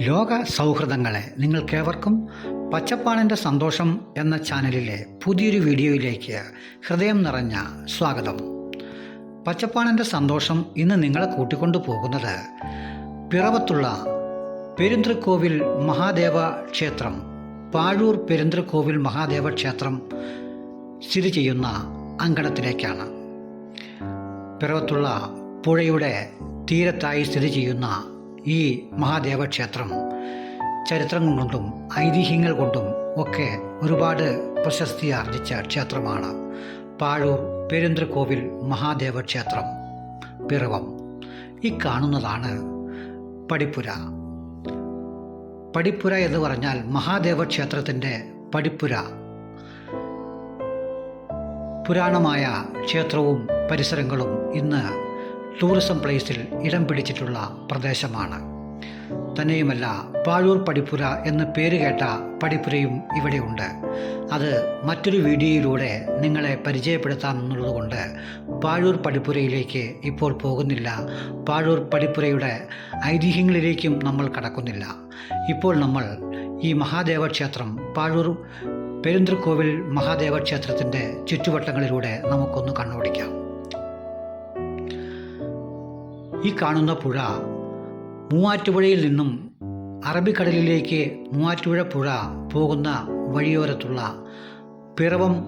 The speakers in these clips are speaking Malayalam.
ലോക സൗഹൃദങ്ങളെ നിങ്ങൾക്കേവർക്കും പച്ചപ്പാണിന്റെ സന്തോഷം എന്ന ചാനലിലെ പുതിയൊരു വീഡിയോയിലേക്ക് ഹൃദയം നിറഞ്ഞ സ്വാഗതം. പച്ചപ്പാണിന്റെ സന്തോഷം ഇന്ന് നിങ്ങളെ കൂട്ടിക്കൊണ്ടു പോകുന്നത് പിറവത്തുള്ള പെരുന്തൃക്കോവിൽ മഹാദേവ ക്ഷേത്രം പാഴൂർ പെരുന്തൃക്കോവിൽ മഹാദേവ ക്ഷേത്രം സ്ഥിതി ചെയ്യുന്ന അങ്കണത്തിലേക്കാണ്. പിറവത്തുള്ള പുഴയുടെ തീരത്തായി സ്ഥിതി ചെയ്യുന്ന ഈ മഹാദേവക്ഷേത്രം ചരിത്രം കൊണ്ടും ഐതിഹ്യങ്ങൾ കൊണ്ടും ഒക്കെ ഒരുപാട് പ്രശസ്തി ആർജിച്ച ക്ഷേത്രമാണ് പാഴൂർ പെരുന്തൃക്കോവിൽ മഹാദേവ ക്ഷേത്രം പിറവം. ഈ കാണുന്നതാണ് പടിപ്പുര. പടിപ്പുര എന്ന് പറഞ്ഞാൽ മഹാദേവ ക്ഷേത്രത്തിന്റെ പടിപ്പുര. പുരാണമായ ക്ഷേത്രവും പരിസരങ്ങളും ഇന്ന് ടൂറിസം പ്ലേസിൽ ഇടം പിടിച്ചിട്ടുള്ള പ്രദേശമാണ്. തന്നെയുമല്ല പാഴൂർ പടിപ്പുര എന്ന് പേര് കേട്ട പടിപ്പുരയും ഇവിടെയുണ്ട് അത് മറ്റൊരു വീഡിയോയിലൂടെ നിങ്ങളെ പരിചയപ്പെടുത്താം എന്നുള്ളതുകൊണ്ട് പാഴൂർ പടിപ്പുരയിലേക്ക് ഇപ്പോൾ പോകുന്നില്ല. പാഴൂർ പടിപ്പുരയുടെ ഐതിഹ്യങ്ങളിലേക്കും നമ്മൾ കടക്കുന്നില്ല. ഇപ്പോൾ നമ്മൾ ഈ മഹാദേവ ക്ഷേത്രം പാഴൂർ പെരുന്തൃക്കോവിൽ മഹാദേവ ക്ഷേത്രത്തിന്റെ ചുറ്റുവട്ടങ്ങളിലൂടെ നമുക്കൊന്ന് കണ്ണോടിക്കാം. ഈ കാണുന്ന പുഴ മൂവാറ്റുപുഴയിൽ നിന്നും അറബിക്കടലിലേക്ക് മൂവാറ്റുപുഴ പുഴ പോകുന്ന വഴിയോരത്തുള്ള പിറവം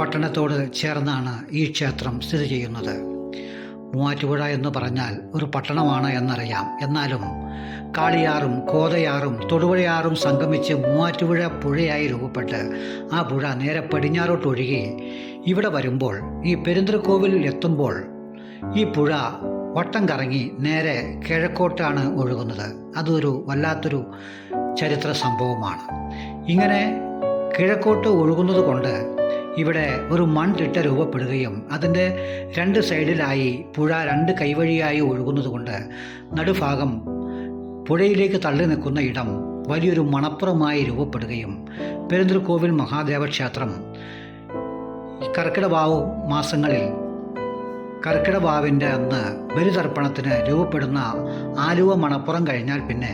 പട്ടണത്തോട് ചേർന്നാണ് ഈ ക്ഷേത്രം സ്ഥിതി ചെയ്യുന്നത്. മൂവാറ്റുപുഴ എന്ന് പറഞ്ഞാൽ ഒരു പട്ടണമാണ് എന്നറിയാം. എന്നാലും കാളിയാറും കോതയാറും തൊടുപുഴയാറും സംഗമിച്ച് മൂവാറ്റുപുഴ പുഴയായി രൂപപ്പെട്ട് ആ പുഴ നേരെ പടിഞ്ഞാറോട്ട് ഒഴുകി ഇവിടെ വരുമ്പോൾ ഈ പെരുന്തൽക്കോവിലെത്തുമ്പോൾ ഈ പുഴ വട്ടം കറങ്ങി നേരെ കിഴക്കോട്ടാണ് ഒഴുകുന്നത്. അതൊരു വല്ലാത്തൊരു ചരിത്ര സംഭവമാണ്. ഇങ്ങനെ കിഴക്കോട്ട് ഒഴുകുന്നത് കൊണ്ട് ഇവിടെ ഒരു മൺതിട്ട രൂപപ്പെടുകയും അതിന്റെ രണ്ട് സൈഡിലായി പുഴ രണ്ട് കൈവഴിയായി ഒഴുകുന്നത് കൊണ്ട് നടുഭാഗം പുഴയിലേക്ക് തള്ളി നിൽക്കുന്ന ഇടം വലിയൊരു മണപ്പുറമായി രൂപപ്പെടുകയും പെരുന്തൃക്കോവിൽ മഹാദേവ ക്ഷേത്രം കർക്കിടവാവ് മാസങ്ങളിൽ കർക്കിടവാവിന്റെ അന്ന് ബലിതർപ്പണത്തിന് രൂപപ്പെടുന്ന ആലുവ മണപ്പുറം കഴിഞ്ഞാൽ പിന്നെ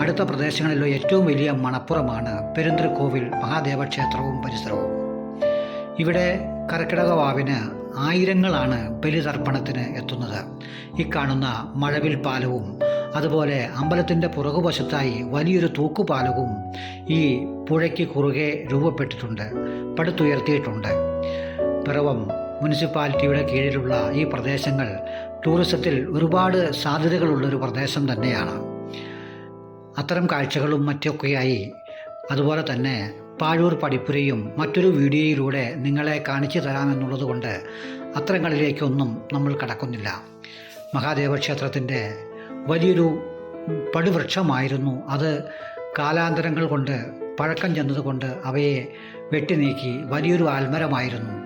അടുത്ത പ്രദേശങ്ങളിലെ ഏറ്റവും വലിയ മണപ്പുറമാണ് പെരുന്തൃക്കോവിൽ മഹാദേവക്ഷേത്രവും പരിസരവും. ഇവിടെ കർക്കിടകവാവിന് ആയിരങ്ങളാണ് ബലിതർപ്പണത്തിന് എത്തുന്നത്. ഈ കാണുന്ന മഴവിൽ പാലവും അതുപോലെ അമ്പലത്തിന്റെ പുറകുവശത്തായി വലിയൊരു തൂക്കുപാലവും ഈ പുഴയ്ക്ക് കുറുകെ രൂപപ്പെട്ടിട്ടുണ്ട് പടുത്തുയർത്തിയിട്ടുണ്ട്. പിറവം മുനിസിപ്പാലിറ്റിയുടെ കീഴിലുള്ള ഈ പ്രദേശങ്ങൾ ടൂറിസത്തിൽ ഒരുപാട് സാധ്യതകളുള്ളൊരു പ്രദേശം തന്നെയാണ്. അത്തരം കാഴ്ചകളും മറ്റൊക്കെയായി അതുപോലെ തന്നെ പാഴൂർ പഠിപ്പുരയും മറ്റൊരു വീഡിയോയിലൂടെ നിങ്ങളെ കാണിച്ചു തരാമെന്നുള്ളത് കൊണ്ട് അത്തരങ്ങളിലേക്കൊന്നും നമ്മൾ കടക്കുന്നില്ല. മഹാദേവ ക്ഷേത്രത്തിന്റെ വലിയൊരു പടുവൃക്ഷമായിരുന്നു അത്. കാലാന്തരങ്ങൾ കൊണ്ട് പഴക്കം ചെന്നതുകൊണ്ട് അവയെ വെട്ടി നീക്കി വലിയൊരു ആൽമരമായിരുന്നു.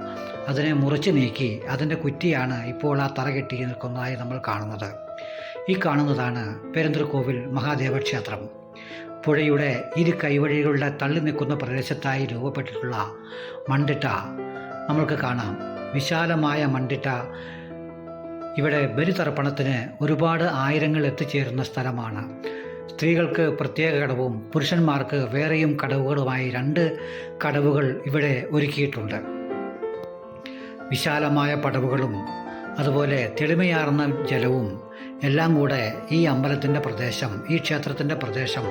അതിനെ മുറിച്ച് നീക്കി അതിന്റെ കുറ്റിയാണ് ഇപ്പോൾ ആ തറ കെട്ടി നിൽക്കുന്നതായി നമ്മൾ കാണുന്നത്. ഈ കാണുന്നതാണ് പെരുന്തൃക്കോവിൽ മഹാദേവ ക്ഷേത്രം. പുഴയുടെ ഇരു കൈവഴികളുടെ തള്ളി നിൽക്കുന്ന പ്രദേശത്തായി രൂപപ്പെട്ടിട്ടുള്ള മണ്ടിട്ട നമ്മൾക്ക് കാണാം. വിശാലമായ മണ്ടിട്ട ഇവിടെ ബലിതർപ്പണത്തിന് ഒരുപാട് ആയിരങ്ങൾ എത്തിച്ചേരുന്ന സ്ഥലമാണ്. സ്ത്രീകൾക്ക് പ്രത്യേക കടവും പുരുഷന്മാർക്ക് വേറെയും കടവുകളുമായി രണ്ട് കടവുകൾ ഇവിടെ ഒരുക്കിയിട്ടുണ്ട്. വിശാലമായ പടവുകളും അതുപോലെ തെളിമയാർന്ന ജലവും എല്ലാം കൂടെ ഈ അമ്പലത്തിന്റെ പ്രദേശം ഈ ക്ഷേത്രത്തിന്റെ പ്രദേശം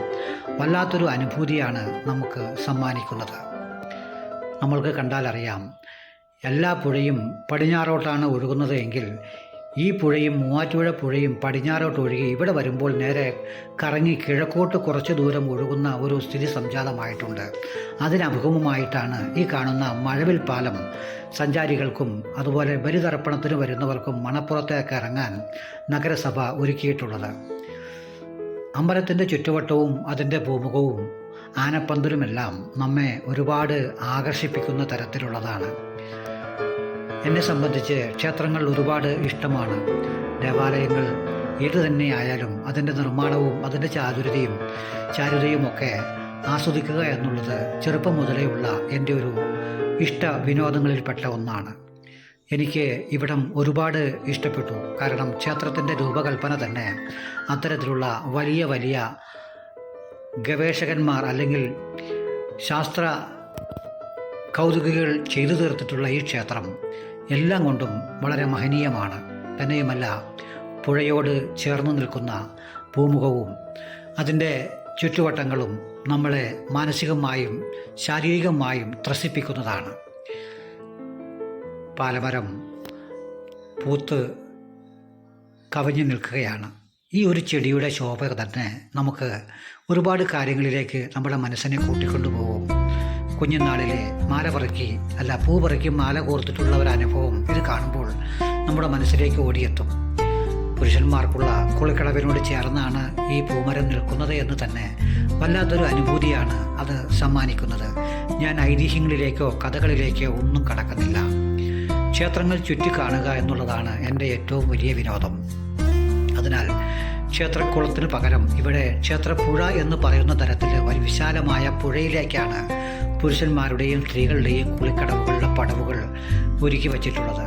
വല്ലാത്തൊരു അനുഭൂതിയാണ് നമുക്ക് സമ്മാനിക്കുന്നത്. നമ്മൾക്ക് കണ്ടാലറിയാം എല്ലാ പുഴയും പടിഞ്ഞാറോട്ടാണ് ഒഴുകുന്നത് എങ്കിൽ ഈ പുഴയും മൂവാറ്റുപുഴ പുഴയും പടിഞ്ഞാറോട്ട് ഒഴുകി ഇവിടെ വരുമ്പോൾ നേരെ കറങ്ങി കിഴക്കോട്ട് കുറച്ച് ദൂരം ഒഴുകുന്ന ഒരു സ്ഥിതി സംജാതമായിട്ടുണ്ട്. അതിനഭിമുഖമായിട്ടാണ് ഈ കാണുന്ന മഴവിൽ പാലം സഞ്ചാരികൾക്കും അതുപോലെ ബലിതർപ്പണത്തിന് വരുന്നവർക്കും മണപ്പുറത്തേക്ക് ഇറങ്ങാൻ നഗരസഭ ഒരുക്കിയിട്ടുള്ളത്. അമ്പലത്തിന്റെ ചുറ്റുവട്ടവും അതിന്റെ ഭൂമുഖവും ആനപ്പന്തലുമെല്ലാം നമ്മെ ഒരുപാട് ആകർഷിപ്പിക്കുന്ന തരത്തിലുള്ളതാണ്. എന്നെ സംബന്ധിച്ച് ക്ഷേത്രങ്ങൾ ഒരുപാട് ഇഷ്ടമാണ്. ദേവാലയങ്ങൾ ഏതു തന്നെയായാലും അതിന്റെ നിർമ്മാണവും അതിന്റെ ചാതുരതയും ചാരുതയുമൊക്കെ ആസ്വദിക്കുക എന്നുള്ളത് ചെറുപ്പം മുതലേ ഉള്ള എന്റെ ഒരു ഇഷ്ട വിനോദങ്ങളിൽപ്പെട്ട ഒന്നാണ്. എനിക്ക് ഇവിടം ഒരുപാട് ഇഷ്ടപ്പെട്ടു. കാരണം ക്ഷേത്രത്തിന്റെ രൂപകൽപ്പന തന്നെ അത്തരത്തിലുള്ള വലിയ വലിയ ഗവേഷകന്മാർ അല്ലെങ്കിൽ ശാസ്ത്ര കൗതുകികൾ ചെയ്തു തീർത്തിട്ടുള്ള ഈ ക്ഷേത്രം. എല്ലാം കൊണ്ടും വളരെ മഹനീയമാണ്. തന്നെയുമല്ല പുഴയോട് ചേർന്ന് നിൽക്കുന്ന ഭൂമുഖവും അതിന്റെ ചുറ്റുവട്ടങ്ങളും നമ്മളെ മാനസികമായും ശാരീരികമായും ത്രസിപ്പിക്കുന്നതാണ്. പാലമരം പൂത്ത് കവിഞ്ഞു നിൽക്കുകയാണ്. ഈ ഒരു ചെടിയുടെ ശോഭ തന്നെ നമുക്ക് ഒരുപാട് കാര്യങ്ങളിലേക്ക് നമ്മുടെ മനസ്സിനെ കൂട്ടിക്കൊണ്ടുപോകും. കുഞ്ഞുനാളിലെ മാല പറക്കി അല്ല പൂ പറക്കി മാല കോർത്തിട്ടുള്ള ഒരു അനുഭവം ഇത് കാണുമ്പോൾ നമ്മുടെ മനസ്സിലേക്ക് ഓടിയെത്തും. പുരുഷന്മാർക്കുള്ള കുളിക്കളവിനോട് ചേർന്നാണ് ഈ പൂമരം നിൽക്കുന്നത് എന്ന് തന്നെ വല്ലാത്തൊരു അനുഭൂതിയാണ് അത് സമ്മാനിക്കുന്നത്. ഞാൻ ഐതിഹ്യങ്ങളിലേക്കോ കഥകളിലേക്കോ ഒന്നും കടക്കുന്നില്ല. ക്ഷേത്രങ്ങൾ ചുറ്റി കാണുക എന്നുള്ളതാണ് എന്റെ ഏറ്റവും വലിയ വിനോദം. അതിനാൽ ക്ഷേത്രക്കുളത്തിന് പകരം ഇവിടെ ക്ഷേത്രപ്പുഴ എന്ന് പറയുന്ന തരത്തിൽ ഒരു വിശാലമായ പുഴയിലേക്കാണ് പുരുഷന്മാരുടെയും സ്ത്രീകളുടെയും കുളിക്കടവുകളുടെ പടവുകൾ ഒരുക്കി വച്ചിട്ടുള്ളത്.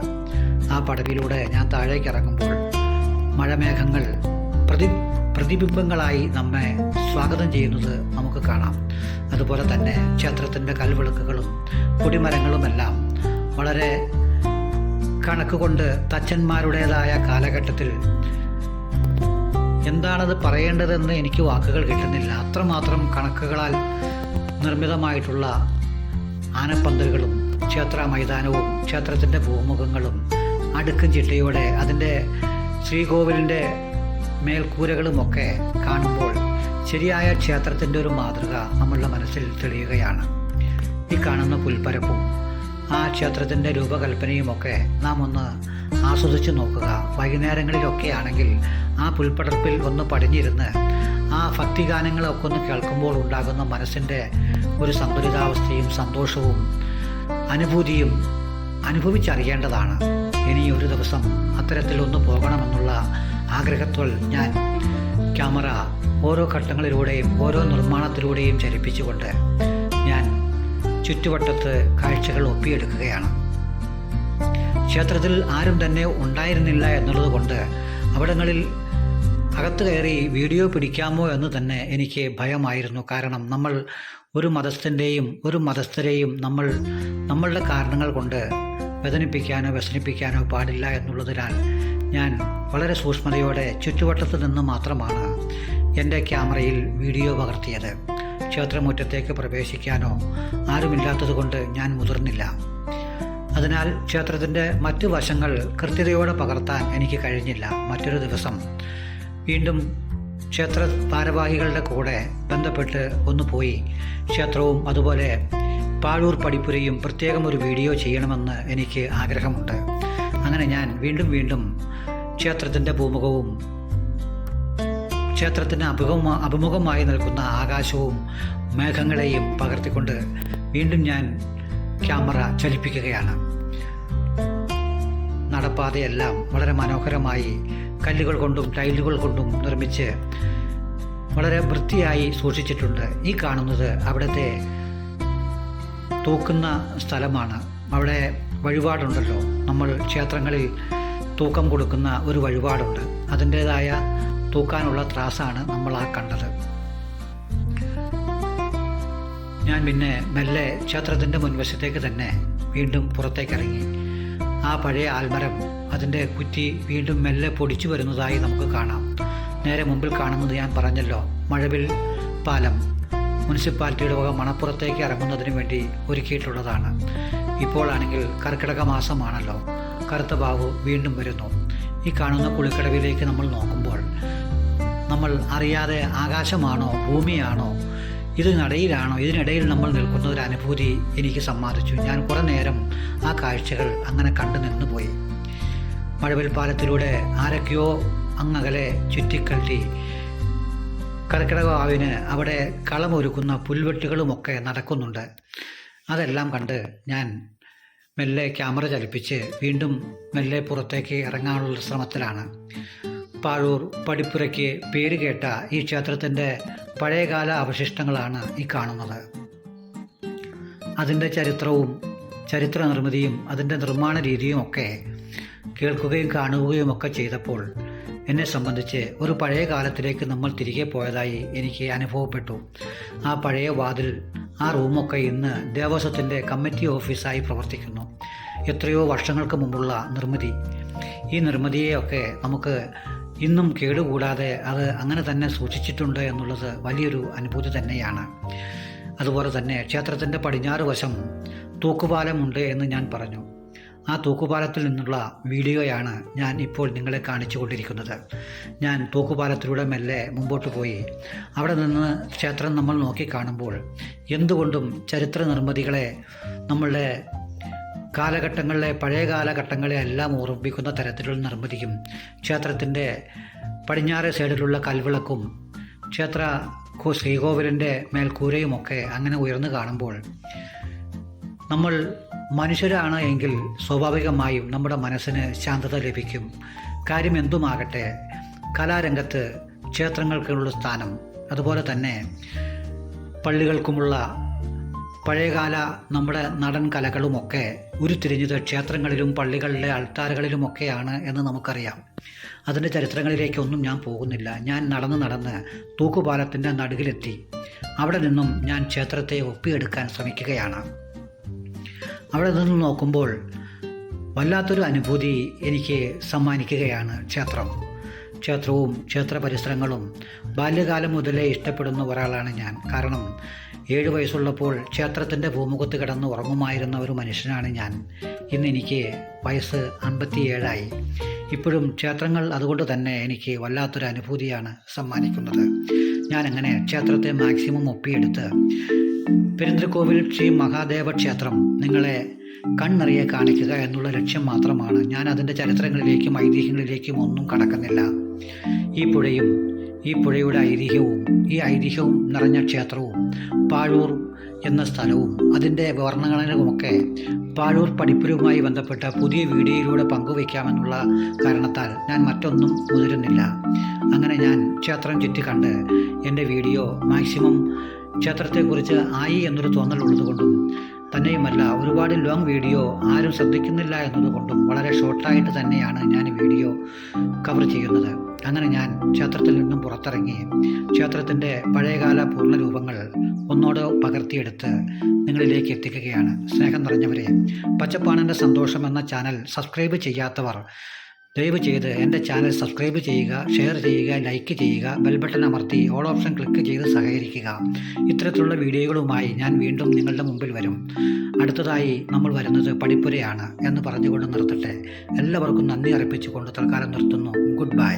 ആ പടവിലൂടെ ഞാൻ താഴേക്ക് ഇറങ്ങുമ്പോൾ മഴമേഘങ്ങൾ പ്രതി പ്രതിബിംബങ്ങളായി നമ്മെ സ്വാഗതം ചെയ്യുന്നത് നമുക്ക് കാണാം. അതുപോലെ തന്നെ ക്ഷേത്രത്തിന്റെ കൽവിളക്കുകളും കൊടിമരങ്ങളുമെല്ലാം വളരെ കണക്കുകൊണ്ട് തച്ചന്മാരുടേതായ കാലഘട്ടത്തിൽ എന്താണത് പറയേണ്ടതെന്ന് എനിക്ക് വാക്കുകൾ കിട്ടുന്നില്ല. അത്രമാത്രം കണക്കുകളാൽ നിർമ്മിതമായിട്ടുള്ള ആനപ്പന്തലുകളും ക്ഷേത്ര മൈതാനവും ക്ഷേത്രത്തിന്റെ ഭൂമുഖങ്ങളും അടുക്കും ചിട്ടയോടെ അതിന്റെ ശ്രീകോവിലിന്റെ മേൽക്കൂരകളുമൊക്കെ കാണുമ്പോൾ ശരിയായ ക്ഷേത്രത്തിന്റെ ഒരു മാതൃക നമ്മളുടെ മനസ്സിൽ തെളിയുകയാണ്. ഈ കാണുന്ന പുൽപ്പരപ്പും ആ ക്ഷേത്രത്തിന്റെ രൂപകൽപ്പനയുമൊക്കെ നാം ഒന്ന് ആസ്വദിച്ചു നോക്കുക. വൈകുന്നേരങ്ങളിലൊക്കെ ആണെങ്കിൽ ആ പുൽപ്പടർപ്പിൽ ഒന്ന് പടിഞ്ഞിരുന്ന് ആ ഭക്തിഗാനങ്ങളൊക്കെ ഒന്ന് കേൾക്കുമ്പോൾ ഉണ്ടാകുന്ന മനസ്സിന്റെ ഒരു സന്തുലിതാവസ്ഥയും സന്തോഷവും അനുഭൂതിയും അനുഭവിച്ചറിയേണ്ടതാണ്. ഇനി ഒരു ദിവസം അത്തരത്തിലൊന്ന് പോകണമെന്നുള്ള ആഗ്രഹത്തോൽ ഞാൻ ക്യാമറ ഓരോ ഘട്ടങ്ങളിലൂടെയും ഓരോ നിർമ്മാണത്തിലൂടെയും ചലിപ്പിച്ചുകൊണ്ട് ഞാൻ ചുറ്റുവട്ടത്ത് കാഴ്ചകൾ ഒപ്പിയെടുക്കുകയാണ്. ക്ഷേത്രത്തിൽ ആരും തന്നെ ഉണ്ടായിരുന്നില്ല എന്നുള്ളത് കൊണ്ട് അവിടങ്ങളിൽ അകത്ത് കയറി വീഡിയോ പിടിക്കാമോ എന്ന് തന്നെ എനിക്ക് ഭയമായിരുന്നു. കാരണം നമ്മൾ ഒരു മതസ്ഥന്റെയും ഒരു മതസ്ഥരെയും നമ്മൾ നമ്മളുടെ കാരണങ്ങൾ കൊണ്ട് വേദനിപ്പിക്കാനോ വ്യസനിപ്പിക്കാനോ പാടില്ല എന്നുള്ളതിനാൽ ഞാൻ വളരെ സൂക്ഷ്മതയോടെ ചുറ്റുവട്ടത്ത് നിന്ന് മാത്രമാണ് എന്റെ ക്യാമറയിൽ വീഡിയോ പകർത്തിയത്. ക്ഷേത്രമുറ്റത്തേക്ക് പ്രവേശിക്കാനോ ആരുമില്ലാത്തതുകൊണ്ട് ഞാൻ മുതിർന്നില്ല. അതിനാൽ ക്ഷേത്രത്തിന്റെ മറ്റു വശങ്ങൾ കൃത്യതയോടെ പകർത്താൻ എനിക്ക് കഴിഞ്ഞില്ല. മറ്റൊരു ദിവസം വീണ്ടും ക്ഷേത്ര ഭാരവാഹികളുടെ കൂടെ ബന്ധപ്പെട്ട് ഒന്ന് പോയി ക്ഷേത്രവും അതുപോലെ പാഴൂർ പടിപ്പുരയും പ്രത്യേകം ഒരു വീഡിയോ ചെയ്യണമെന്ന് എനിക്ക് ആഗ്രഹമുണ്ട്. അങ്ങനെ ഞാൻ വീണ്ടും വീണ്ടും ക്ഷേത്രത്തിന്റെ ഭൂമുഖവും ക്ഷേത്രത്തിന് അഭിമുഖ അഭിമുഖമായി നിൽക്കുന്ന ആകാശവും മേഘങ്ങളെയും പകർത്തിക്കൊണ്ട് വീണ്ടും ഞാൻ ക്യാമറ ചലിപ്പിക്കുകയാണ്. നടപ്പാതയെല്ലാം വളരെ മനോഹരമായി കല്ലുകൾ കൊണ്ടും ടൈലുകൾ കൊണ്ടും നിർമ്മിച്ച് വളരെ വൃത്തിയായി സൂക്ഷിച്ചിട്ടുണ്ട്. ഈ കാണുന്നത് അവിടുത്തെ തൂക്കുന്ന സ്ഥലമാണ്. അവിടെ വഴിപാടുണ്ടല്ലോ. നമ്മൾ ക്ഷേത്രങ്ങളിൽ തൂക്കം കൊടുക്കുന്ന ഒരു വഴിപാടുണ്ട്. അതിന്റേതായ തൂക്കാനുള്ള ത്രാസാണ് നമ്മൾ ആ കണ്ടത്. ഞാൻ പിന്നെ മെല്ലെ ക്ഷേത്രത്തിന്റെ മുൻവശത്തേക്ക് തന്നെ വീണ്ടും പുറത്തേക്കിറങ്ങി. ആ പഴയ ആൽമരം അതിന്റെ കുറ്റി വീണ്ടും മെല്ലെ പൊടിച്ചു വരുന്നതായി നമുക്ക് കാണാം. നേരെ മുമ്പിൽ കാണുന്നത് ഞാൻ പറഞ്ഞല്ലോ മഴവിൽ പാലം. മുനിസിപ്പാലിറ്റിയുടെ വക മണപ്പുറത്തേക്ക് ഇറങ്ങുന്നതിന് വേണ്ടി ഒരുക്കിയിട്ടുള്ളതാണ്. ഇപ്പോഴാണെങ്കിൽ കർക്കിടക മാസമാണല്ലോ. കറുത്ത ബാബു വീണ്ടും വരുന്നു. ഈ കാണുന്ന കുളിക്കടവിലേക്ക് നമ്മൾ നോക്കുമ്പോൾ നമ്മൾ അറിയാതെ ആകാശമാണോ ഭൂമിയാണോ ഇതിനിടയിലാണോ ഇതിനിടയിൽ നമ്മൾ നിൽക്കുന്ന ഒരു അനുഭൂതി എനിക്ക് സമ്മാനിച്ചു. ഞാൻ കുറേ നേരം ആ കാഴ്ചകൾ അങ്ങനെ കണ്ടു നിന്നുപോയി. മഴവിൽ പാലത്തിലൂടെ ആരൊക്കെയോ അങ്ങകലെ ചുറ്റിക്കട്ടി കർക്കിടകാവിന് അവിടെ കളമൊരുക്കുന്ന പുൽവെട്ടുകളുമൊക്കെ നടക്കുന്നുണ്ട്. അതെല്ലാം കണ്ട് ഞാൻ മെല്ലെ ക്യാമറ ചലിപ്പിച്ച് വീണ്ടും മെല്ലെ പുറത്തേക്ക് ഇറങ്ങാനുള്ള ശ്രമത്തിലാണ്. പാഴൂർ പടിപ്പുരയ്ക്ക് പേര് കേട്ട ഈ ക്ഷേത്രത്തിന്റെ പഴയകാല അവശിഷ്ടങ്ങളാണ് ഈ കാണുന്നത്. അതിന്റെ ചരിത്രവും ചരിത്ര നിർമ്മിതിയും അതിന്റെ നിർമ്മാണ രീതിയും ഒക്കെ കേൾക്കുകയും കാണുകയും ഒക്കെ ചെയ്തപ്പോൾ എന്നെ സംബന്ധിച്ച് ഒരു പഴയ കാലത്തിലേക്ക് നമ്മൾ തിരികെ പോയതായി എനിക്ക് അനുഭവപ്പെട്ടു. ആ പഴയ വാതിൽ ആ റൂമൊക്കെ ഇന്ന് ദേവസ്വത്തിന്റെ കമ്മിറ്റി ഓഫീസായി പ്രവർത്തിക്കുന്നു. എത്രയോ വർഷങ്ങൾക്ക് മുമ്പുള്ള നിർമ്മിതി. ഈ നിർമ്മിതിയെയൊക്കെ നമുക്ക് ഇന്നും കേടുകൂടാതെ അത് അങ്ങനെ തന്നെ സൂക്ഷിച്ചിട്ടുണ്ട് എന്നുള്ളത് വലിയൊരു അനുഭൂതി തന്നെയാണ്. അതുപോലെ തന്നെ ക്ഷേത്രത്തിന്റെ പടിഞ്ഞാറ് വശം തൂക്കുപാലമുണ്ട് എന്ന് ഞാൻ പറഞ്ഞു. ആ തൂക്കുപാലത്തിൽ നിന്നുള്ള വീഡിയോയാണ് ഞാൻ ഇപ്പോൾ നിങ്ങളെ കാണിച്ചു കൊണ്ടിരിക്കുന്നത് ഞാൻ തൂക്കുപാലത്തിലൂടെ മെല്ലെ മുമ്പോട്ട് പോയി. അവിടെ നിന്ന് ക്ഷേത്രം നമ്മൾ നോക്കി കാണുമ്പോൾ എന്തുകൊണ്ടും ചരിത്ര നിർമ്മിതികളെ നമ്മളുടെ കാലഘട്ടങ്ങളിലെ പഴയ കാലഘട്ടങ്ങളെ എല്ലാം ഓർമ്മിപ്പിക്കുന്ന തരത്തിലുള്ള നിർമ്മിതിയും ക്ഷേത്രത്തിന്റെ പടിഞ്ഞാറ് സൈഡിലുള്ള കൽവിളക്കും ക്ഷേത്ര ശ്രീകോവിലിന്റെ മേൽക്കൂരയുമൊക്കെ അങ്ങനെ ഉയർന്നു കാണുമ്പോൾ നമ്മൾ മനുഷ്യരാണ് എങ്കിൽ സ്വാഭാവികമായും നമ്മുടെ മനസ്സിന് ശാന്തത ലഭിക്കും. കാര്യം എന്തുമാകട്ടെ കലാരംഗത്ത് ക്ഷേത്രങ്ങൾക്കുള്ള സ്ഥാനം അതുപോലെ തന്നെ പള്ളികൾക്കുമുള്ള പഴയകാല നമ്മുടെ നടൻ കലകളുമൊക്കെ ഉരുത്തിരിഞ്ഞത് ക്ഷേത്രങ്ങളിലും പള്ളികളിലെ അൾത്താരകളിലുമൊക്കെയാണ് എന്ന് നമുക്കറിയാം. അതിന്റെ ചരിത്രങ്ങളിലേക്കൊന്നും ഞാൻ പോകുന്നില്ല. ഞാൻ നടന്ന് നടന്ന് തൂക്കുപാലത്തിന്റെ നടുകിലെത്തി അവിടെ നിന്നും ഞാൻ ക്ഷേത്രത്തെ ഒപ്പിയെടുക്കാൻ ശ്രമിക്കുകയാണ്. അവിടെ നിന്ന് നോക്കുമ്പോൾ വല്ലാത്തൊരു അനുഭൂതി എനിക്ക് സമ്മാനിക്കുകയാണ് ക്ഷേത്രം. ക്ഷേത്രവും ക്ഷേത്ര പരിസരങ്ങളും ബാല്യകാലം മുതലേ ഇഷ്ടപ്പെടുന്ന ഒരാളാണ് ഞാൻ. കാരണം ഏഴു വയസ്സുള്ളപ്പോൾ ക്ഷേത്രത്തിന്റെ ഭൂമുഖത്ത് കിടന്ന് ഉറങ്ങുമായിരുന്ന ഒരു മനുഷ്യനാണ് ഞാൻ. ഇന്ന് എനിക്ക് വയസ്സ് അൻപത്തിയേഴായി. ഇപ്പോഴും ക്ഷേത്രങ്ങൾ അതുകൊണ്ട് തന്നെ എനിക്ക് വല്ലാത്തൊരു അനുഭൂതിയാണ് സമ്മാനിക്കുന്നത്. ഞാനങ്ങനെ ക്ഷേത്രത്തെ മാക്സിമം ഒപ്പിയെടുത്ത് പെരിന്തൽക്കോവിൽ ശ്രീ മഹാദേവ ക്ഷേത്രം നിങ്ങളെ കണ്ണറിയെ കാണിക്കുക എന്നുള്ള ലക്ഷ്യം മാത്രമാണ്. ഞാൻ അതിന്റെ ചരിത്രങ്ങളിലേക്കും ഐതിഹ്യങ്ങളിലേക്കും ഒന്നും കടക്കുന്നില്ല. ഈ പുഴയും ഈ പുഴയുടെ ഐതിഹ്യവും ഈ ഐതിഹ്യവും നിറഞ്ഞ ക്ഷേത്രവും പാഴൂർ എന്ന സ്ഥലവും അതിന്റെ വർണങ്ങളുമൊക്കെ പാഴൂർ പഠിപ്പുരവുമായി ബന്ധപ്പെട്ട പുതിയ വീഡിയോയിലൂടെ പങ്കുവയ്ക്കാമെന്നുള്ള കാരണത്താൽ ഞാൻ മറ്റൊന്നും മുതിരുന്നില്ല. അങ്ങനെ ഞാൻ ക്ഷേത്രം ചുറ്റിക്കണ്ട് എന്റെ വീഡിയോ മാക്സിമം ക്ഷേത്രത്തെക്കുറിച്ച് ആയി എന്നൊരു തോന്നൽ തോന്നലുള്ളതുകൊണ്ടും തന്നെയുമല്ല ഒരുപാട് ലോങ് വീഡിയോ ആരും ശ്രദ്ധിക്കുന്നില്ല എന്നതുകൊണ്ടും വളരെ ഷോർട്ടായിട്ട് തന്നെയാണ് ഞാൻ വീഡിയോ കവർ ചെയ്യുന്നത്. അങ്ങനെ ഞാൻ ക്ഷേത്രത്തിൽ നിന്നും പുറത്തിറങ്ങി ക്ഷേത്രത്തിന്റെ പഴയകാല പൂർണരൂപങ്ങൾ ഒന്നോടെ പകർത്തിയെടുത്ത് നിങ്ങളിലേക്ക് എത്തിക്കുകയാണ്. സ്നേഹം നിറഞ്ഞവരെ പച്ചപ്പാണന്റെ സന്തോഷം എന്ന ചാനൽ സബ്സ്ക്രൈബ് ചെയ്യാത്തവർ ദയവ് ചെയ്ത് എന്റെ ചാനൽ സബ്സ്ക്രൈബ് ചെയ്യുക ഷെയർ ചെയ്യുക ലൈക്ക് ചെയ്യുക ബെൽ ബട്ടൺ അമർത്തി ഓൾ ഓപ്ഷൻ ക്ലിക്ക് ചെയ്ത് സഹകരിക്കുക. ഇത്തരത്തിലുള്ള വീഡിയോകളുമായി ഞാൻ വീണ്ടും നിങ്ങളുടെ മുമ്പിൽ വരും. അടുത്തതായി നമ്മൾ വരുന്നത് പഠിപ്പുരയാണ് എന്ന് പറഞ്ഞുകൊണ്ട് നിർത്തട്ടെ. എല്ലാവർക്കും നന്ദി അർപ്പിച്ചുകൊണ്ട് തൽക്കാലം നിർത്തുന്നു. Good bye